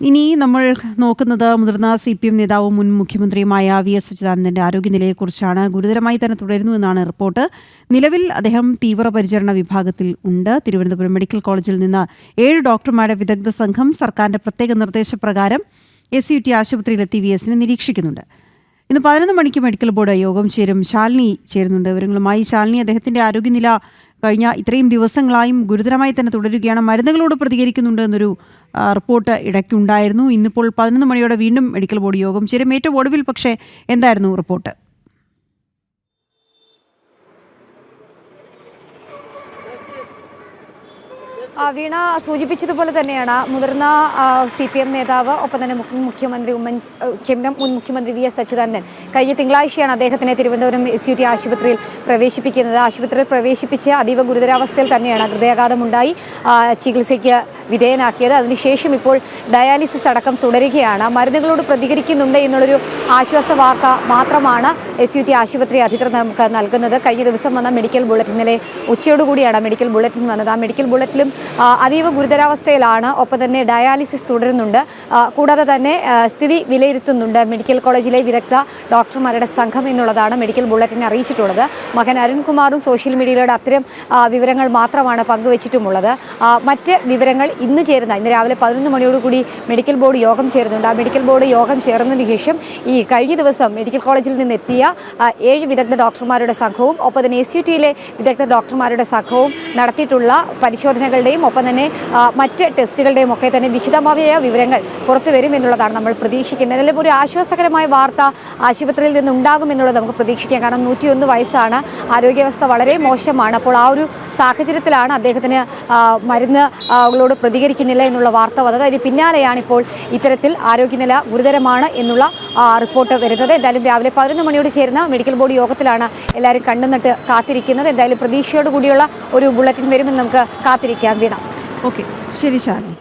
ഇനി നമ്മൾ നോക്കുന്നത് മുതിർന്ന സി പി എം നേതാവും മുൻ മുഖ്യമന്ത്രിയുമായ വി എസ് അച്യുതാനന്ദന്റെ ആരോഗ്യനിലയെക്കുറിച്ചാണ്. ഗുരുതരമായി തന്നെ തുടരുന്നു എന്നാണ് റിപ്പോർട്ട്. നിലവിൽ അദ്ദേഹം തീവ്രപരിചരണ വിഭാഗത്തിൽ ഉണ്ട്. തിരുവനന്തപുരം മെഡിക്കൽ കോളേജിൽ നിന്ന് ഏഴ് ഡോക്ടർമാരുടെ വിദഗ്ധ സംഘം സർക്കാരിന്റെ പ്രത്യേക നിർദ്ദേശപ്രകാരം എസ് യു ടി ആശുപത്രിയിലെത്തി വി എസിനെ നിരീക്ഷിക്കുന്നുണ്ട്. ഇന്ന് പതിനൊന്ന് മണിക്ക് മെഡിക്കൽ ബോർഡ് യോഗം ചേരും. ശാലിനി ചേരുന്നുണ്ട് വിവരങ്ങളുമായി. ശാലിനി അദ്ദേഹത്തിന്റെ ആരോഗ്യനില കഴിഞ്ഞ ഇത്രയും ദിവസങ്ങളായും ഗുരുതരമായി തന്നെ തുടരുകയാണ്. മരുന്നുകളോട് പ്രതികരിക്കുന്നുണ്ട് എന്നൊരു റിപ്പോർട്ട് ഇടയ്ക്കുണ്ടായിരുന്നു. ഇന്നിപ്പോൾ പതിനൊന്ന് മണിയോടെ വീണ്ടും മെഡിക്കൽ ബോർഡ് യോഗം ചേരും. ഏറ്റവും ഒടുവിൽ പക്ഷേ എന്തായിരുന്നു റിപ്പോർട്ട്? വീണ സൂചിപ്പിച്ചതുപോലെ തന്നെയാണ് മുതിർന്ന സി പി എം നേതാവ് ഒപ്പം തന്നെ മുഖ്യ- മുഖ്യമന്ത്രി ഉമ്മൻ ക്ഷമിക്കണം മുൻ മുഖ്യമന്ത്രി വി എസ് അച്യുതാനന്ദൻ. കഴിഞ്ഞ തിങ്കളാഴ്ചയാണ് അദ്ദേഹത്തിനെ തിരുവനന്തപുരം എസ് യു ടി ആശുപത്രിയിൽ പ്രവേശിപ്പിക്കുന്നത്. ആശുപത്രിയിൽ പ്രവേശിപ്പിച്ച് അതീവ ഗുരുതരാവസ്ഥയിൽ തന്നെയാണ് ഹൃദയാഘാതമുണ്ടായി. ചികിത്സയ്ക്ക് വിധേയനാക്കിയത്. അതിനുശേഷം ഇപ്പോൾ ഡയാലിസിസ് അടക്കം തുടരുകയാണ്. മരുന്നുകളോട് പ്രതികരിക്കുന്നുണ്ട് എന്നുള്ളൊരു ആശ്വാസ വാർത്ത മാത്രമാണ് എസ് യു ടി ആശുപത്രി അധികൃതർ നമുക്ക് നൽകുന്നത്. കഴിഞ്ഞ ദിവസം വന്ന മെഡിക്കൽ ബുള്ളറ്റിനിലെ ഉച്ചയോടുകൂടിയാണ് മെഡിക്കൽ ബുള്ളറ്റിൻ വന്നത്. ആ മെഡിക്കൽ ബുള്ളറ്റിലും അതീവ ഗുരുതരാവസ്ഥയിലാണ് ഒപ്പം തന്നെ ഡയാലിസിസ് തുടരുന്നുണ്ട്. കൂടാതെ തന്നെ സ്ഥിതി വിലയിരുത്തുന്നുണ്ട് മെഡിക്കൽ കോളേജിലെ വിദഗ്ധ ഡോക്ടർമാരുടെ സംഘം എന്നുള്ളതാണ് മെഡിക്കൽ ബുള്ളറ്റിനെ അറിയിച്ചിട്ടുള്ളത്. മകൻ അരുൺകുമാറും സോഷ്യൽ മീഡിയയിലൂടെ അത്തരം വിവരങ്ങൾ മാത്രമാണ് പങ്കുവച്ചിട്ടുമുള്ളത്. മറ്റ് വിവരങ്ങൾ ഇന്ന് ചേരുന്ന ഇന്ന് രാവിലെ പതിനൊന്ന് മണിയോടുകൂടി മെഡിക്കൽ ബോർഡ് യോഗം ചേരുന്നുണ്ട്. ആ മെഡിക്കൽ ബോർഡ് യോഗം ചേർന്നതിന് ശേഷം ഈ കഴിഞ്ഞ ദിവസം മെഡിക്കൽ കോളേജിൽ നിന്ന് എത്തിയ ഏഴ് വിദഗ്ധ ഡോക്ടർമാരുടെ സംഘവും ഒപ്പം തന്നെ എസ് യു ടിയിലെ വിദഗ്ധ ഡോക്ടർമാരുടെ സംഘവും നടത്തിയിട്ടുള്ള പരിശോധനകളുടെയും ഒപ്പം തന്നെ മറ്റ് ടെസ്റ്റുകളുടെയും ഒക്കെ തന്നെ വിശദമായ വിവരങ്ങൾ പുറത്തു വരും എന്നുള്ളതാണ് നമ്മൾ പ്രതീക്ഷിക്കുന്നത്. അതിലും ഒരു ആശ്വാസകരമായ വാർത്ത ആശുപത്രിയിൽ നിന്ന് ഉണ്ടാകും എന്നുള്ളത് നമുക്ക് പ്രതീക്ഷിക്കാം. കാരണം നൂറ്റിയൊന്ന് വയസ്സാണ്. ആരോഗ്യാവസ്ഥ വളരെ മോശമാണ്. അപ്പോൾ ആ ഒരു സാഹചര്യത്തിലാണ് അദ്ദേഹത്തിന് മരുന്നുകളോട് പ്രതികരിക്കുന്നില്ല എന്നുള്ള വാർത്ത വന്നത്. അതിന് പിന്നാലെയാണ് ഇപ്പോൾ ഇത്തരത്തിൽ ആരോഗ്യനില ഗുരുതരമാണ് എന്നുള്ള റിപ്പോർട്ട് വരുന്നത്. എന്തായാലും രാവിലെ പതിനൊന്ന് മണിയോട് ചേരുന്ന മെഡിക്കൽ ബോർഡ് യോഗത്തിലാണ് എല്ലാവരും കണ്ടുനിട്ട് കാത്തിരിക്കുന്നത്. എന്തായാലും പ്രതീക്ഷയോടുകൂടിയുള്ള ഒരു ബുള്ളറ്റിൻ വരുമെന്ന് നമുക്ക് കാത്തിരിക്കാം. വീണ. ഓക്കെ. ശരി ശാലിനി.